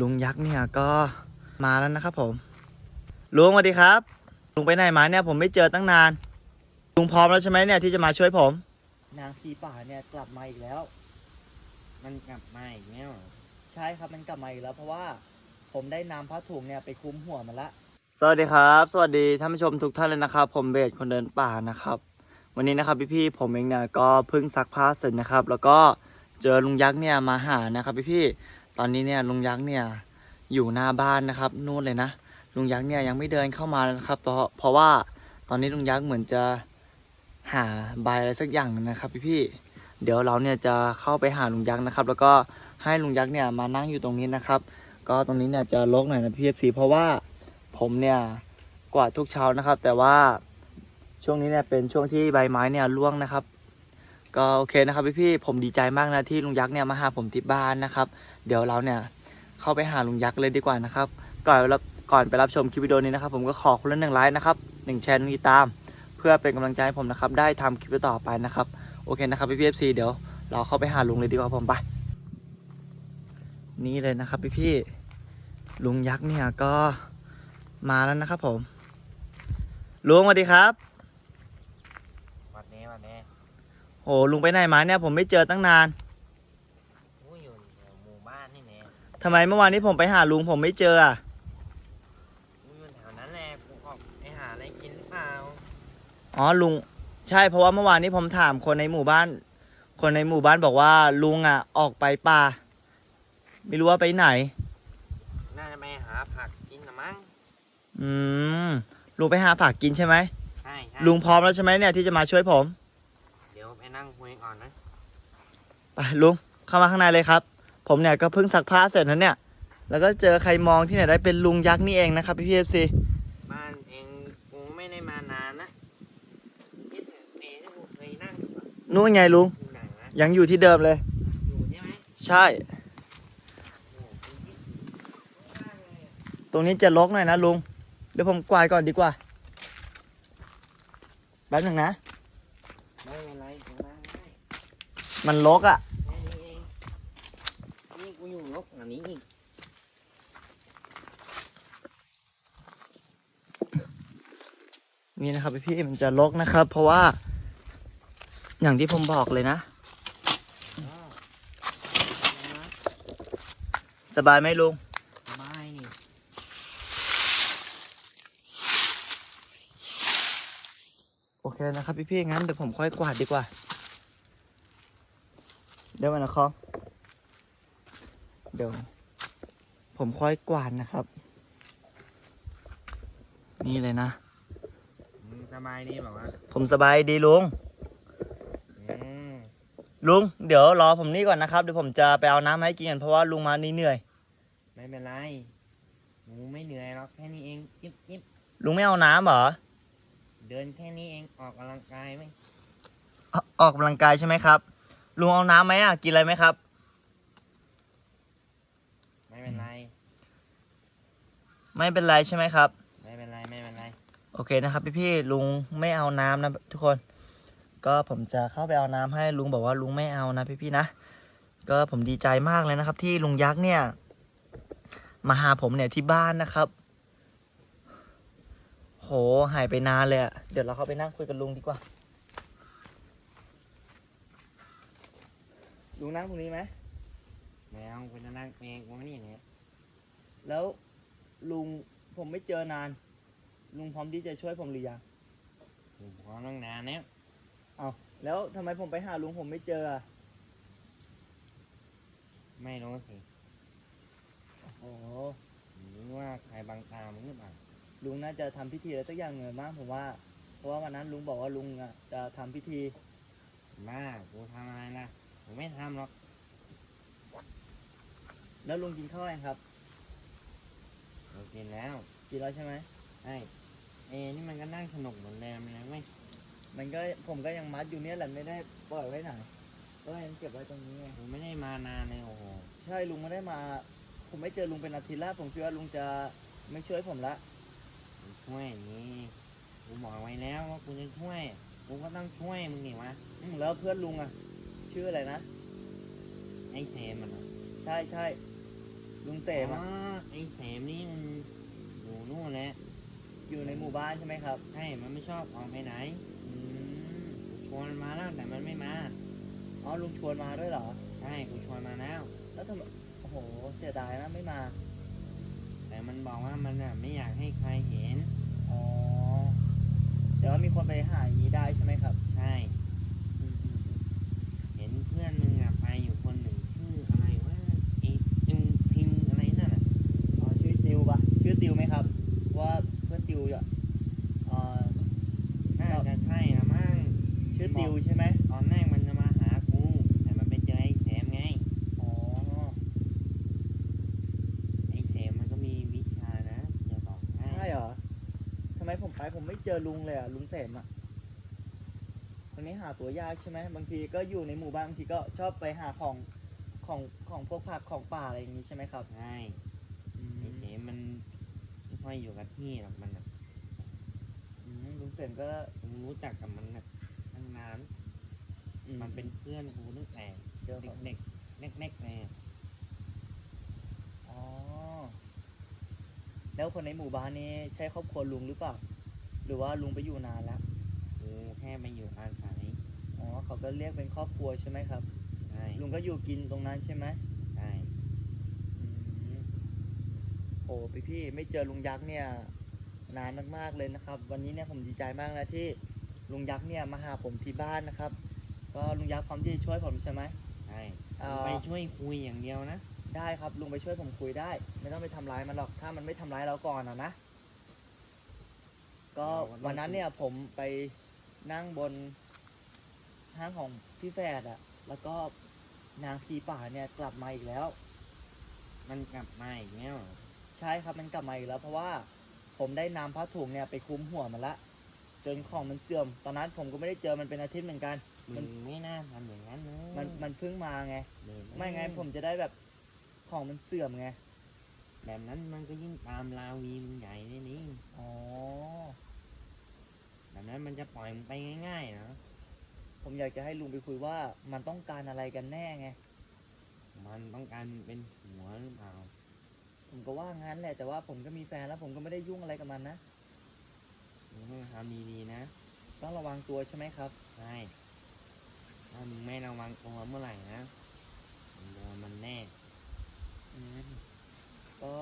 ลุงยักษ์เนี่ยก็มาแล้วนะครับผม ลุงสวัสดีครับ ลุงไปไหนมาเนี่ยผมไม่เจอตั้งนาน ลุงพร้อมแล้วใช่ไหมเนี่ยที่จะมาช่วยผม นางผีป่าเนี่ยกลับมาอีกแล้ว มันกลับมาอีกแล้วเหรอใช่ครับมันกลับมาอีกแล้ว เพราะว่าผมได้นำผ้าถุงเนี่ยไปคลุมหัวมันละ สวัสดีครับ สวัสดีท่านผู้ชมทุกท่านเลยนะครับ ผมเบสคนเดินป่านะครับ วันนี้นะครับพี่ๆผมเองเนี่ยก็เพิ่งซักผ้าเสร็จนะครับ แล้วก็เจอลุงยักษ์เนี่ยมาหานะครับพี่ๆ ตอนนี้เนี่ยลุงยักษ์เนี่ยอยู่หน้าบ้านนะครับนู่นเลยนะลุงยักษ์เนี่ยยังไม่เดินเข้ามานะครับเพราะเพราะว่าตอนนี้ลุงยักษ์เหมือนจะหาใบอะไรสักอย่างนะครับพี่ๆเดี๋ยวเราเนี่ยจะเข้าไปหาลุงยักษ์นะครับ แล้วก็ให้ลุงยักษ์เนี่ยมานั่งอยู่ตรงนี้นะครับ ก็ตรงนี้เนี่ยจะรกหน่อยนะพี่เอฟซีเพราะว่าผมเนี่ยกวาดทุกเช้านะครับ แต่ว่าช่วงนี้เนี่ยเป็นช่วงที่ใบไม้เนี่ยร่วงนะครับ ก็โอเคนะครับพี่พี่ผมดีใจมากนะที่ลุงยักษ์เนี่ยมาหาผมที่บ้านนะครับ เดี๋ยวเราเนี่ยเข้าไปหาลุงยักษ์เลยดีกว่านะครับ ก่อนรับก่อนไปรับชมคลิปวิดีโอนี้นะครับ ผมก็ขอคนละหนึ่งไลค์นะครับหนึ่งแชร์หนึ่งติดตาม เพื่อเป็นกำลังใจให้ผมนะครับ ได้ทำคลิปต่อไปนะครับ โอเคนะครับพี่พี่เอฟซีเดี๋ยวเราเข้าไปหาลุงเลยดีกว่าผมไปนี่เลยนะครับพี่พี่ๆลุงยักษ์เนี่ยก็มาแล้วนะครับผมลุงสวัสดีครับวัดนี้วัดนี้โอ้ลุงไปไหนมาเนี่ยผมไม่เจอตั้งนาน กูอยู่แถวหมู่บ้านนี่แน่ ทำไมเมื่อวานนี้ผมไปหาลุงผมไม่เจออะกูอยู่แถวนั้นแหละกูออกไปหาอะไรกินหรือเปล่าอ๋อลุง ใช่เพราะว่าเมื่อวานนี้ผมถามคนในหมู่บ้าน คนในหมู่บ้านบอกว่าลุงอะ ออกไปป่า ไม่รู้ว่าไปไหน น่าจะไปหาผักกินนะมั้งอืมลุงไปหาผักกินใช่ไหมใช่ใช่ลุงพร้อมแล้วใช่ไหมเนี่ยที่จะมาช่วยผม เดี๋ยวไปนั่งคุยก่อนนะ ไปลุงเข้ามาข้างในเลยครับ ผมเนี่ยก็เพิ่งซักผ้าเสร็จนั้นเนี่ย แล้วก็เจอใครมองที่ไหนได้เป็นลุงยักษ์นี่เองนะครับพี่พีเอฟซีบ้านเองกูไม่ได้มานานนะคิดถึงเมย์ที่กูเคยนั่งอยู่อะนู่นไงลุง ดูหนังนะยังอยู่ที่เดิมเลย อยู่ใช่ไหมใช่ โอ้โหกูคิดถึงมากเลยอะตรงนี้จะลกหน่อยนะลุง เดี๋ยวผมกวาดก่อนดีกว่า แป๊บหนึงนะ ไม่เป็นไรกูนั่งได้มันลกอะ่ะ แค่นี้เองนี่กูอยู่ลกอั นนี้อีกนี่นะครับพี่ๆมันจะลกนะครับ เพราะว่า อย่างที่ผมบอกเลยนะอ๋อนะ สบายไหมลุงไม่นี่โอเคนะครับพี่ๆงั้นเดี๋ยวผมค่อยกวาดดีกว่า เดี๋ยวมันนะครับ เดี๋ยว ผมค่อยกวาดนะครับ นี่เลยนะมึงสบายดีแบบว่าผมสบายดีลุง อืมลุง เดี๋ยวรอผมนี่ก่อนนะครับ เดี๋ยวผมจะไปเอาน้ำให้กินกันเพราะว่าลุงมานี่เหนื่อย ไม่เป็นไรหนูไม่เหนื่อยหรอกแค่นี้เองจิ๊บจิ๊บลุงไม่เอาน้ำเหรอเดินแค่นี้เองออกกำลังกายไหมอออกกำลังกายใช่ไหมครับ ลุงเอาน้ำไหมอะ กินอะไรไหมครับ ไม่เป็นไร ไม่เป็นไรใช่ไหมครับ ไม่เป็นไรไม่เป็นไร โอเคนะครับ พี่พี่ๆลุงไม่เอาน้ำนะทุกคน ก็ผมจะเข้าไปเอาน้ำให้ลุงบอกว่าลุงไม่เอานะพี่พี่ๆนะ ก็ผมดีใจมากเลยนะครับ ที่ลุงยักษ์เนี่ย มาหาผมเนี่ยที่บ้านนะครับ โหหายไปนานเลยอะเดี๋ยวเราเข้าไปนั่งคุยกับลุงดีกว่า ลุงนั่งตรงนี้ไหมไม่เอากูจะนั่งเองกูไม่นี่เนี่ยแล้ว ลุงผมไม่เจอนาน ลุงพร้อมที่จะช่วยผมหรือยังกูพร้อมตั้งนานแล้วเอาแล้วทำไมผมไปหาลุงผมไม่เจออะไม่รู้สิโอ้โหหรือว่าใครบังตามึงหรือเปล่าลุงน่าจะทำพิธีอะไรสักอย่างเหนื่อยมากผมว่า เพราะว่าวันนั้นลุงบอกว่าลุงอะจะทำพิธี บ้ากูทำอะไรนะกูไม่ทำหรอกแล้วลุงกินข้าวยังครับ กูกินแล้วกินแล้วใช่ไหมไอ้เอ้นี่มันก็นั่งสนุกเหมือนเดิมเลยไม่มันก็ผมก็ยังมัดอยู่เนี่ยแหละไม่ได้ปล่อยไว้ไหนก็ยังเก็บไว้ตรงนี้ไงกูไม่ได้มานานเลยโอ้โหใช่ลุงไม่ได้มา ผมไม่เจอลุงเป็นอาทิตย์แล้วผมคิดว่าลุงจะไม่ช่วยผมละกูช่วยนี่กูบอกไว้แล้วว่ากูจะช่วยกูก็ต้องช่วยมึงนี่วะอืมแล้วเพื่อนลุงอะ ชื่ออะไรนะไอ้เซมมันเหรอใช่ใช่ ลุงเสมอ๋อะอไอ้เสมนี่มันอยู่นู่นแหละอยู่ในหมู่บ้านใช่ไหมครับ ใช่มันไม่ชอบออกไปไหนอืมชวนมันมาแล้วแต่มันไม่มาอ๋อลุงชวนมาด้วยเหรอ ใช่กูชวนมาแล้ว แล้วทำไมโอ้โห เสียดายนะไม่มา แต่มันบอกว่ามันอะไม่อยากให้ใครเห็น อ๋อ แต่ว่ามีคนไปหาอย่างนี้ได้ใช่ไหมครับ ใช่ อืมอืมอืมเห็นเพื่อนมึงอะไปอยู่คนหนึ่งชื่ออะไรวะไอ้ติมพิมอะไรนั่นอะ อ๋อชื่อติวปะชื่อติวไหมครับ ว่าเพื่อนติวอะเอ่อ น่าจะใช่ละมั้ง ชื่อติวใช่ไหม ตอนแรกมันจะมาหากูแต่มันไปเจอไอ้แสมไง อ๋อ ไอ้แสมมันก็มีวิชานะอย่าบอกให้ ใช่เหรอทำไม ผมไปผมไม่เจอลุงเลยอะลุงเสมอะคนนี้หาตัวยากใช่ไหมบางทีก็อยู่ในหมู่บ้านบางทีก็ชอบไปหาของของของพวกผักของป่าอะไรอย่างนี้ใช่ไหมครับใช่ไอ้แสมมันไม่ค่อยอยู่กับที่หรอกมันอะอืมลุงเสมก็กูรู้จักกับมันน่ะตั้งนาน อืมันเป็นเพื่อนกูตั้งแต่เจอผมเด็กๆเล็กๆเลยอะอ๋อแล้วคนในหมู่บ้านนี้ใช่ครอบครัวลุงหรือเปล่า หรือว่าลุงไปอยู่นานแล้วกูแค่มาอยู่อาศัยอ๋อเขาก็เรียกเป็นครอบครัวใช่ไหมครับ ใช่ลุงก็อยู่กินตรงนั้นใช่ไหมใช่อืมโอ้พี่พี่ๆไม่เจอลุงยักษ์เนี่ย นานมากๆเลยนะครับ วันนี้เนี่ยผมดีใจมากนะที่ลุงยักษ์เนี่ยมาหาผมที่บ้านนะครับ ก็ลุงยักษ์พร้อมที่จะช่วยผมใช่ไหมใช่เอ่อไปช่วยคุยอย่างเดียวนะ ได้ครับลุงไปช่วยผมคุยได้ ไม่ต้องไปทำร้ายมันหรอกถ้ามันไม่ทำร้ายเราก่อนอะนะ ก็วันนั้นเนี่ยผมไปนั่งบนห้างของพี่แฝดอะแล้วก็นางพีป่าเนี่ยกลับมาอีกแล้ว มันกลับมาอีกแล้วเหรอใช่ครับมันกลับมาอีกแล้ว เพราะว่าผมได้นำผ้าถุงเนี่ยไปคลุมหัวมันละ จนของมันเสื่อม ตอนนั้นผมก็ไม่ได้เจอมันเป็นอาทิตย์เหมือนกันมึงไม่น่าทำอย่างนั้นนะมันมันเพิ่งมาไงเดี๋ยวนะไม่ไงผมจะได้แบบของมันเสื่อมไง แบบนั้นมันก็ยิ่งตามลาวีมึงใหญ่นี่นี่อ๋อ แบบนั้นมันจะปล่อยมึงไปง่าย ๆ นะ ผมอยากจะให้ลุงไปคุยว่ามันต้องการอะไรกันแน่ไง มันต้องการมึงเป็นหัวหรือเปล่า ผมก็ว่างั้นแหละแต่ว่าผมก็มีแฟนแล้วผมก็ไม่ได้ยุ่งอะไรกับมันนะ มึงต้องทำดีๆนะต้องระวังตัวใช่ไหมครับ ใช่ถ้ามึงไม่ระวังตัวเมื่อไหร่นะมึงโดนมันแน่ อืมก็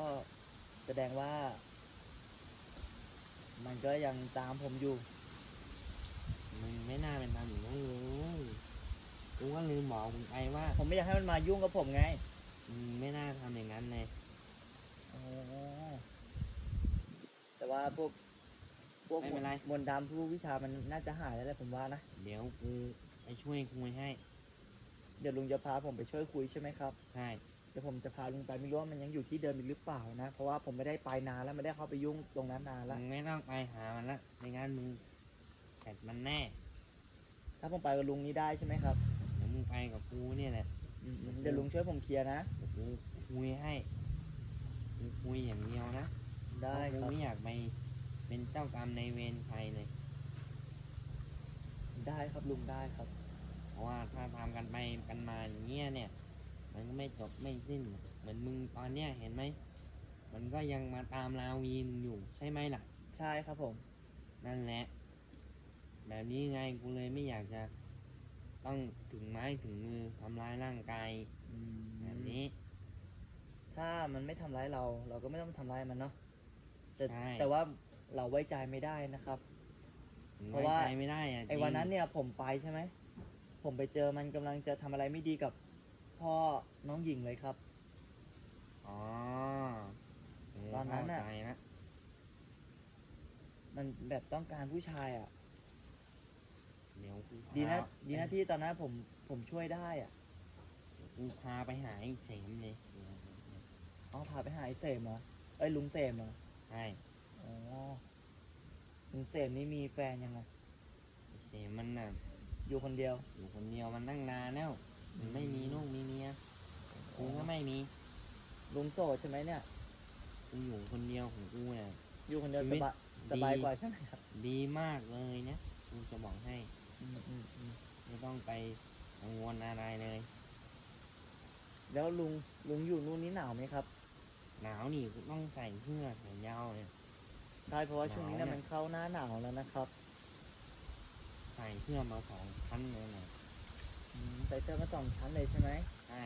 แสดงว่า มันก็ยังตามผมอยู่ มึงไม่น่าเป็นทำอย่างนั้นเลยกูก็ลืมบอกมึงไปว่า ผมไม่อยากให้มันมายุ่งกับผมไงมึงไม่น่าทำอย่างนั้นเลยอ๋อแต่ว่าพวก พวกไม่เป็นไร มนต์ดำพวกวิชามันน่าจะหายแล้วแหละผมว่านะ เดี๋ยวกูไปช่วยคุยให้เดี๋ยวลุงจะพาผมไปช่วยคุยใช่ไหมครับ ใช่เดี๋ยวผมจะพาลุงไปไม่รู้ว่ามันยังอยู่ที่เดิมอีกหรือเปล่านะ เพราะว่าผมไม่ได้ไปนานแล้วไม่ได้เข้าไปยุ่งตรงนั้นนานแล้ว มึงไม่ต้องไปหามันละไม่งั้นมึง เสร็จมันแน่ถ้าผมไปกับลุงนี้ได้ใช่ไหมครับเดี๋ยวมึงไปกับกูเนี่ยแหละ อืมเดี๋ยวลุงช่วยผมเคลียร์นะเดี๋ยวกูคุยให้กูคุยอย่างเดียวนะได้เพราะคกูรับ ไม่อยากไปเป็นเจ้ากรรมในายเวรใครเลย ได้ครับลุงได้ครับ เพราะว่าถ้าทำกันไปกันมาอย่างเงี้ยเนี่ย มันก็ไม่จบไม่สิ้น เหมือนมึงตอนเนี้ยเห็นไหม มันก็ยังมาตามลาวีมึงอยู่ใช่ไหมล่ะ ใช่ครับผม นั่นแหละ แบบนี้ไงกูเลยไม่อยากจะต้องถึงไม้ถึงมือทำร้ายร่างกายอืมแบบนี้ ถ้ามันไม่ทำร้ายเรา เราก็ไม่ต้องทำร้ายมันเนาะแต่ใช่ แต่ว่าเราไว้ใจไม่ได้นะครับมึงเพราะไว้ว่า ใจไม่ได้อะไอ้จริงวันนั้นเนี่ยผมไปใช่ไหม ผมไปเจอมันกำลังจะทำอะไรไม่ดีกับพ่อน้องหญิงเลยครับ อ๋อเตอนนั้นน่ะ เข้าใจละมันแบบต้องการผู้ชายอะ เดี๋ยวกูพาดีนะดีนะที่ตอนนั้นผมผมช่วยได้อะเดี๋ยวกูพาไปหาไอ้เสมเลยเดี๋ยวอ๋อพาไปหาไอ้เสมเหรอเอ้ยลุงเสมเหรอใช่อ๋อลุงเสมนี่มีแฟนยังไงไอ้เสมมันน่ะอยู่คนเดียว อยู่คนเดียวมันตั้งนานแล้ว มันไม่มีลูกมีเมียกูก็ไม่มีลุงโสดใช่ไหมเนี่ย กูอยู่คนเดียวของกูเนี่ย อยู่คนเดียวชีสวิตบายสบายกว่าใช่ไหมครับ ดีมากเลยนะกูจะบอกให้ อืมอืมอืมไม่ต้องไปกังวลอะไรเลย แล้วลุงลุงอยู่นู่นนี่หนาวไหมครับ หนาวนี่กูต้องใส่เสื้อแขนยาวเนี่ยใช่เพราะว่าช่วงนี้เนี่ยหนาวเนี่ยมันเข้าหน้าหนาวแล้วนะครับใส่เสื้อมาสองชั้นเลยเนี่ยอืมใส่เสื้อมาสองชั้นเลยใช่ไหมใช่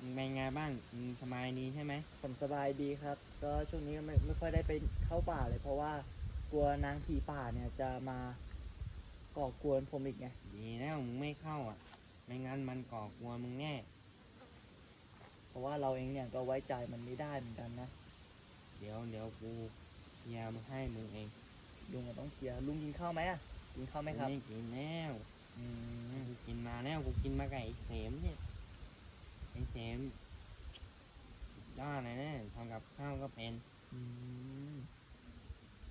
มึงเป็นไงบ้างมึงสบายดีใช่ไหมผมสบายดีครับ ก็ช่วงนี้ก็ไม่ไม่ค่อยได้ไปเข้าป่าเลย เพราะว่ากลัวนางผีป่าเนี่ยจะมา ก่อกวนผมอีกไง ดีแล้วมึงไม่เข้าอะ ไม่งั้นมันก่อกลัวมึงแน่ เพราะว่าเราเองเนี่ยก็ไว้ใจมันไม่ได้เหมือนกันนะ เดี๋ยวเดี๋ยวกูเคลียร์มาให้มึงเองลุงก็ต้องเคลียร์ลุงกินข้าวไหมอะ กินข้าวไหมครับกูไม่กินแล้วอืมกูกินมาแล้วกูกินมากับไอ้เสมเนี่ยไอ้เสมสุดยอดเลยนะทำกับข้าวก็เป็น อืม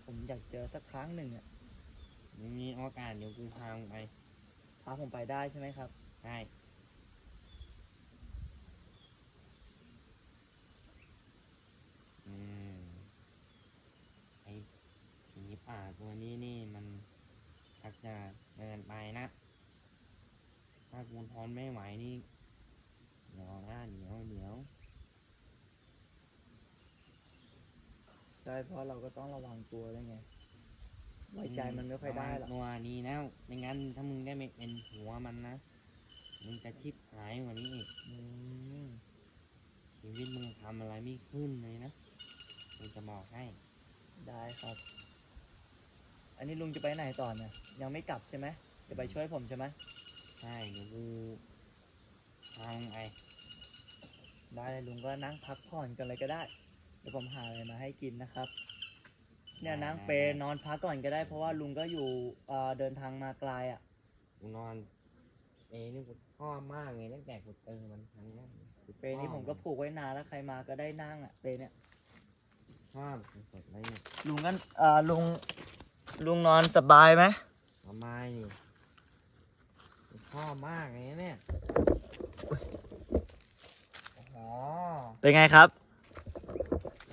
ผมอยากเจอสักครั้งหนึ่งอะ มึงมีโอกาสเดี๋ยวกูพามึงไปพาผมไปได้ใช่ไหมครับใช่อืม ไอ้ผีป่าตัวนี้นี่มันชักจะเดินไปนะ ถ้ากูทนไม่ไหวนี่ เดี๋ยวนะเดี๋ยวเดี๋ยวใช่เพราะเราก็ต้องระวังตัวด้วยไง ไว้ใจมันไม่ค่อยได้หรอกระวังตัวนี้แล้วไม่งั้นถ้ามึงได้ไม่เป็นหัวมันนะ มึงจะชิบหายกว่านี้อีกอืมชีวิตมึงทำอะไรไม่ขึ้นเลยนะกูจะบอกให้ ได้ครับ อันนี้ลุงจะไปไหนต่อเนี่ย ยังไม่กลับใช่ไหม จะไปช่วยผมใช่ไหมใช่เดี๋ยวกูพามึงไปได้เลยลุงก็นั่งพักผ่อนกันเลยก็ได้ เดี๋ยวผมหาอะไรมาให้กินนะครับ เนี่ยนั่งเปรย์นอนพักก่อนก็ได้ เพราะว่าลุงก็อยู่เอ่อเดินทางมาไกลอะ กูนอนเอ้นี่กูชอบมากเลยตั้งแต่กูเจอมันครั้งแรกกูเปรย์นี้ผมก็ผูกไว้นานแล้วใครมาก็ได้นั่งอะเปรย์เนี่ยชอบสุดๆเลยเนี่ยลุงก็เอ่อลุงลุงนอนสบายไหมทำไมนี่กูชอบมากเลยเนี่ยโอ้โหเป็นไงครับ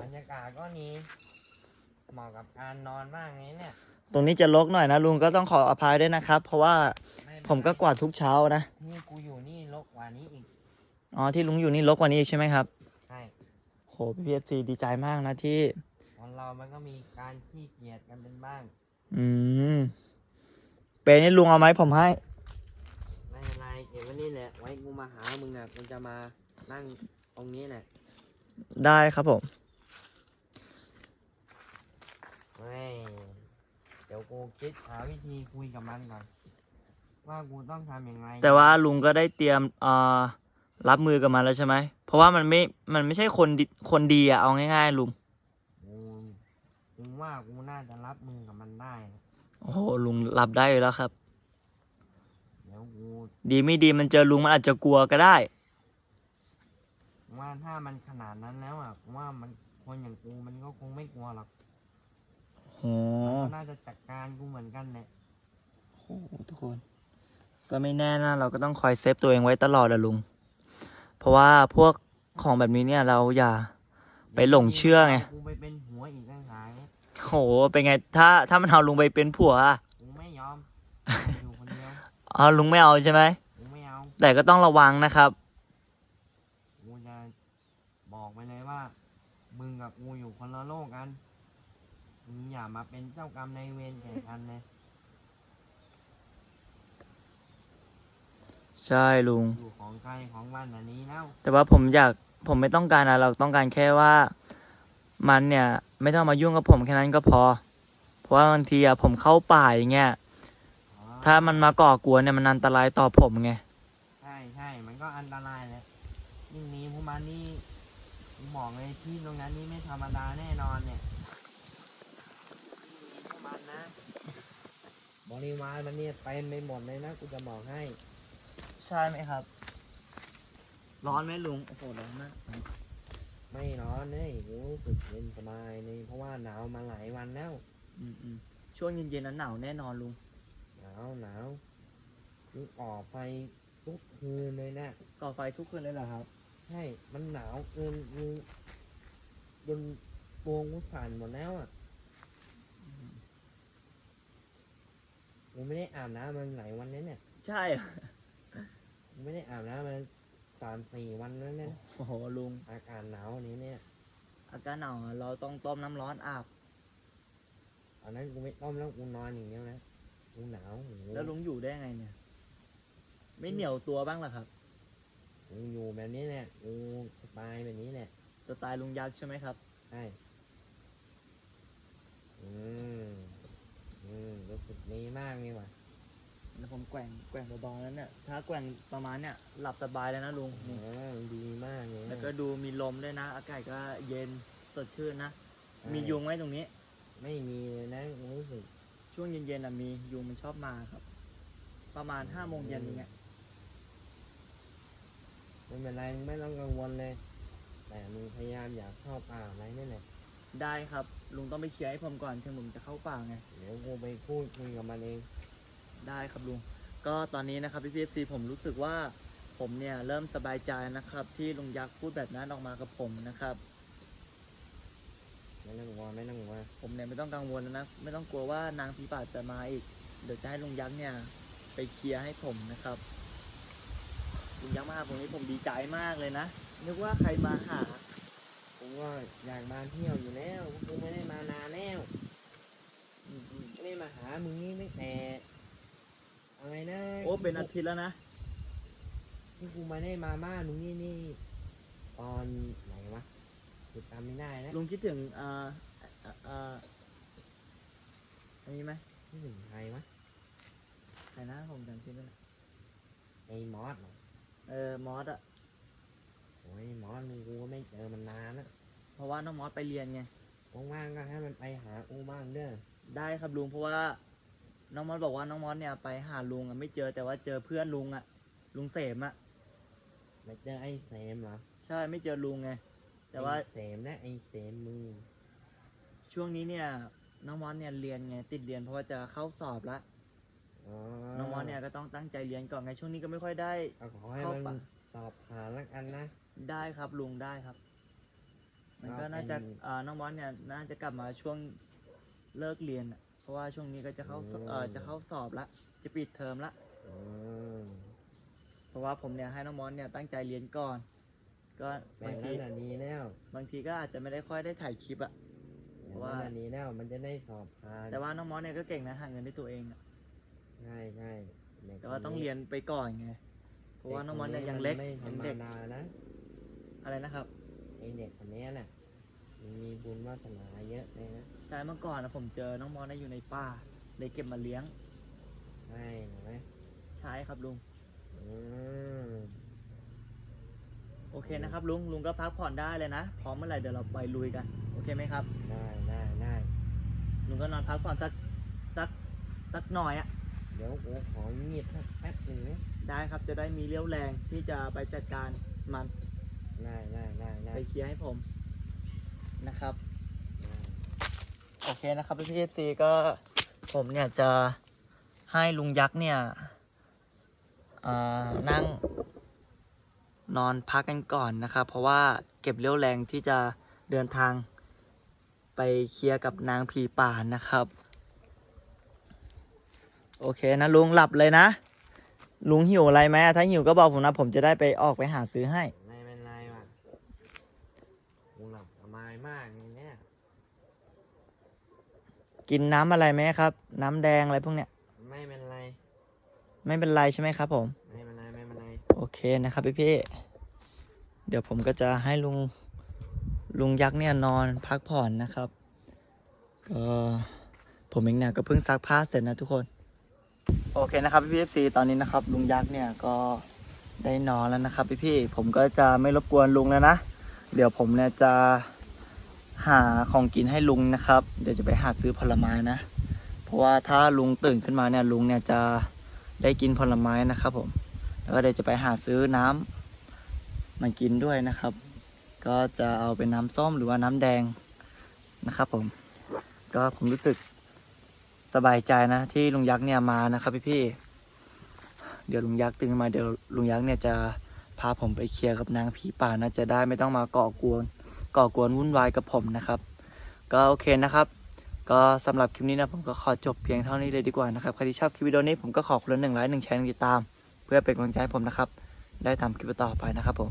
บรรยากาศก็นี้ เหมาะกับการนอนมากเลยเนี่ย ตรงนี้จะรกหน่อยนะลุงก็ต้องขออภัยด้วยนะครับ เพราะว่าไเป็นไรผมก็กวาดทุกเช้านะ นี่กูอยู่นี่ลกกว่านี้อีก อ๋อที่ลุงอยู่นี่รกกว่านี้อีกใช่ไหมครับใช่โหพี่เอฟซีดีใจมากนะที่ คนเรามันก็มีการขี้เกียจกันเป็นบ้าง อืมเปรย์นี่ลุงเอาไหมผมให้ ไม่เป็นไรเก็บไว้นี่แหละไว้กูมาหามึงอะกูจะมานั่งตรงนี้แหละ ได้ครับผม ไม่เดี๋ยวกูคิดหาวิธีคุยกับมันก่อนว่ากูต้องทำอย่างไรแต่ว่าลุงก็ได้เตรียมเอ่อรับมือกับมันแล้วใช่ไหม เพราะว่ามันไม่ มันไม่ใช่คนดีคนดีอะเอาง่ายๆลุง กูกูว่ากูน่าจะรับมือกับมันได้นะโอ้โหลุงรับได้อยู่แล้วครับ เดี๋ยวกูดีไม่ดีมันเจอลุงมันอาจจะกลัวก็ได้ ว่าถ้ามันขนาดนั้นแล้วอะกูว่ามันคนอย่างกูมันก็คงไม่กลัวหรอก โอ้มันก็น่าจะจัดการกูเหมือนกันแหละโหทุกคน ก็ไม่แน่นะเราก็ต้องคอยเซฟตัวเองไว้ตลอดอะลุง เพราะว่าพวกของแบบนี้เนี่ยเราอย่าไปหลงเชื่อไงกูไปเป็นหัวอีกต่างหากเนี่ยโหเป็นไงถ้าถ้ามันเอาลุงไปเป็นผัวอะกูไม่ยอมอยู่คนเดียวอ๋อลุงไม่เอาใช่ไหมกูไม่เอาแต่ก็ต้องระวังนะครับกูจะบอกไปเลยว่ามึงกับกูอยู่คนละโลกกันมึง อย่ามาเป็นเจ้ากรรมนายเวรแก่กันเลยใช่ลุง อยู่ของใครของมันอันนี้แล้วแต่ว่าผมอยากผมไม่ต้องการอะเราต้องการแค่ว่า มันเนี่ยไม่ต้องมายุ่งกับผมแค่นั้นก็พอ เพราะว่าบางทีอะผมเข้าป่าอย่างเงี้ยอ๋อถ้ามันมาก่อกวนเนี่ยมันอันตรายต่อผมไงใช่ใช่มันก็อันตรายแหละยิ่งมีพวกมันนี่ผมบอกเลยที่ตรงนั้นนี่ไม่ธรรมดาแน่นอนเนี่ยยิ่งมีพวกมันนะ บริวารมันเนี่ยเต็มไปหมดเลยนะกูจะบอกให้ ใช่ไหมครับ ร้อนไหมลุงโอ้โหร้อนมากไม่ร้อนเลยกูรู้สึกเย็นสบายเลยเพราะว่าหนาวมาหลายวันแล้วอืมอืมช่วงเย็นๆนั้นหนาวแน่นอนลุงหนาวหนาวกูออกไปทุกคืนเลยนะก่อไฟทุกคืนเลยเหรอครับ ใช่มันหนาวเกินกูจนตัวกูสั่นหมดแล้วอะ กูไม่ได้อาบน้ำมันหลายวันแล้วเนี่ยใช่เหรอกูไม่ได้อาบน้ำมันสสามสี่วันแล้วเนี่ยโอ้โหลุง อากาศหนาววันนี้เนี่ย อาการหนาวอะเราต้องต้มน้ำร้อนอาบอันนั้นกูไม่ต้มแล้วกูนอนอย่างเดียวนะกูหนาวโอ้โหแล้วลุงอยู่ได้ไงเนี่ย ไม่เหนียวตัวบ้างเหรอครับ กูอยู่แบบนี้เนี่ยกูสบายแบบนี้เนี่ยสไตล์ลุงยักษ์ใช่ไหมครับ ใช่อืม อืมรู้สึกดีมากนี่ว่ะแล้วผมแกว่งแกว่งเบาๆแล้วเนี่ย ถ้าแกว่งประมาณเนี่ยหลับสบายแล้วนะลุงอ๋นี่อดีมากเลยแล้วก็ดูมีลมด้วยนะ อากาศก็เย็นสดชื่นนะใช่มียุงไหมตรงนี้ ไม่มีเลยนะกูรู้สึก ช่วงเย็นๆอะมียุงมันชอบมาครับ ประมาณห้าโมงเย็นอย่างเงี้ยไม่เป็นไรมึงไม่ต้องกังวลเลย แต่มึงพยายามอย่าเข้าป่าอะไรนี่แหละ ได้ครับ ลุงต้องไปเคลียร์ให้ผมก่อนถึงผมจะเข้าป่าไง เดี๋ยวกูไปพูดคุยกับมันเอง ได้ครับลุง ก็ตอนนี้นะครับพี่พีเอฟซีผมรู้สึกว่าผมเนี่ยเริ่มสบายใจนะครับ ที่ลุงยักษ์พูดแบบนั้นออกมากับผมนะครับ ไม่ต้องกลัวไม่ต้องกลัวผมเนี่ยไม่ต้องกังวลแล้วนะ ไม่ต้องกลัวว่านางผีป่าจะมาอีก เดี๋ยวจะให้ลุงยักษ์เนี่ย ไปเคลียร์ให้ผมนะครับ ลุงยักษ์มาหาผมนี่ผมดีใจมากเลยนะ นึกว่าใครมาหา กูก็อยากมาเที่ยวอยู่แล้วกูไม่ได้มานานแล้วอืมไม่ได้มาหามึงนี่ตั้งแต่อะไรนะๆโอ้เป็นอาทิตย์แล้วนะที่กูมาได้มาบ้านมึงนี่นี่ ตอนไหนวะกูจำไม่ได้นะลุงคิดถึงอ่าอ่าอ่าอันนี้ไหมที่หนึ่งใครวะใครนะผมจำชื่อไม่ได้ไอ้มอสเหรอเออมอสอะ โอ้ยมอสมึงกูก็ไม่เจอมันนานแล้วเพราะว่าน้องมอสไปเรียนไง ว่างๆก็ให้มันไปหากูบ้างเด้อได้ครับลุงเพราะว่าน้องมอสบอกว่าน้องมอสเนี่ยไปหาลุงอะไม่เจอแต่ว่าเจอเพื่อนลุงอะลุงเสมอะไปเจอไอ้เสมเหรอใช่ไม่เจอลุงไงแต่ว่าไอ้เสมนะไอ้เสมมึงช่วงนี้เนี่ยน้องมอสเนี่ยเรียนไงติดเรียนเพราะว่าจะเข้าสอบแล้วอ๋อน้องมอสเนี่ยก็ต้องตั้งใจเรียนก่อนไงช่วงนี้ก็ไม่ค่อยได้ก็ขอให้เข้ามันป่ะ สอบผ่านแล้วกันนะ ได้ครับลุงได้ครับ มันก็ก็น่าจะเป็นอ่าน้องมอสเนี่ยน่าจะกลับมาช่วงเลิกเรียนอะเพราะว่าช่วงนี้ก็จะเข้าสอืมเอ่อจะเข้าสอบละจะปิดเทอมละ อืมเพราะว่าผมเนี่ยให้น้องมอสเนี่ยตั้งใจเรียนก่อน ก็แบบางทีนั้นน่ะดีแล้วบางทีก็อาจจะไม่ได้ค่อยได้ถ่ายคลิปอะแบบว่านั้นน่ะดีแล้วมันจะได้สอบผ่านแต่ว่าน้องมอสเนี่ยก็เก่งนะหาเงินได้ตัวเองอะใช่ใช่เด็กแต่ว่าต้องเรียนไปก่อนไง เพราะว่าน้องมอสเนี่ยยังเล็กไม่ธรยังรมเด็กดานะอะไรนะครับไอเด็กคนเนี้ยน่ะมันมีบุญวาสนาเยอะเลยนะใช่เมื่อก่อนนะผมเจอน้องมอสเนี่ยอยู่ในป่าเลยเก็บมาเลี้ยงใช่เห็นไหมใช่ครับลุง อืมโอเคนะครับลุงลุงก็พักผ่อนได้เลยนะพร้อมเมื่อไหร่เดี๋ยวเราไปลุยกันโอเคไหมครับ ได้ได้ได้ลุงก็นอนพักผ่อนสักสักสักหน่อยอะ เดี๋ยวกูขอเงียบสักแป๊บหนึ่งนะได้ครับจะได้มีเรี่ยวแรงที่จะไปจัดการมันได้ได้ได้ได้ไปเคลียร์ให้ผมนะครับได้โอเคนะครับพี่พีเอฟซีก็ผมเนี่ยจะให้ลุงยักษ์เนี่ยอ่านั่งนอนพักกันก่อนนะครับ เพราะว่าเก็บเรี่ยวแรงที่จะเดินทางไปเคลียร์กับนางผีป่านะครับ โอเคนะลุงหลับเลยนะ ลุงหิวอะไรไหมถ้าหิวก็บอกผมนะ ผมจะได้ไปออกไปหาซื้อให้ ไม่เป็นไรว่ะกูหลับสบายมากเลยเนี่ยกินน้ำอะไรไหมครับ น้ำแดงอะไรพวกเนี้ยไม่เป็นไร ไม่เป็นไรใช่ไหมครับ ผม ไม่เป็นไรไม่เป็นไรโอเคนะครับพี่พี่ๆเดี๋ยวผมก็จะให้ลุงลุงยักษ์เนี่ยนอนพักผ่อนนะครับก็ผมเองเนี่ยก็เพิ่งซักผ้าเสร็จนะทุกคน โอเคนะครับพี่พี่ซีตอนนี้นะครับ ลุงยักษ์เนี่ยก็ได้นอนแล้วนะครับพี่พี่ผมก็จะไม่รบกวนลุงแล้วนะ เดี๋ยวผมเนี่ยจะหาของกินให้ลุงนะครับ เดี๋ยวจะไปหาซื้อผลไม้นะ เพราะว่าถ้าลุงตื่นขึ้นมาเนี่ยลุงเนี่ยจะได้กินผลไม้นะครับ ผม แล้วก็เดี๋ยวจะไปหาซื้อน้ำมากินด้วยนะครับ ก็จะเอาเป็นน้ำส้มหรือว่าน้ำแดงนะครับ ผม ก็ผมรู้สึก สบายใจนะ ที่ลุงยักษ์เนี่ยมานะครับพี่พี่เดี๋ยวลุงยักษ์ตื่นมาเดี๋ยวลุงยักษ์เนี่ยจะพาผมไปเคลียร์กับนางผีป่านะจะได้ไม่ต้องมาก่อกวนก่อกวนวุ่นวายกับผมนะครับ ก็โอเคนะครับ ก็สำหรับคลิปนี้นะผมก็ขอจบเพียงเท่านี้เลยดีกว่านะครับใครที่ชอบคลิปวิดีโอนี้ผมก็ขอคนลหนึ่งไลค์หนึ่งแชร์หนึ่งติดตาม เพื่อเป็นกำลังใจให้ผมนะครับ ได้ทำคลิปต่อไปนะครับผม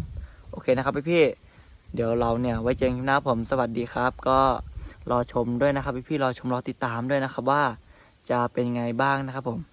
โอเคนะครับพี่พี่เดี๋ยวเราเนี่ยไว้เจอกันคลิปหน้าผมสวัสดีครับ ก็รอชมด้วยนะครับพี่พี่รอชมรอติดตามด้วยนะครับว่า จะเป็นไงบ้างนะครับผม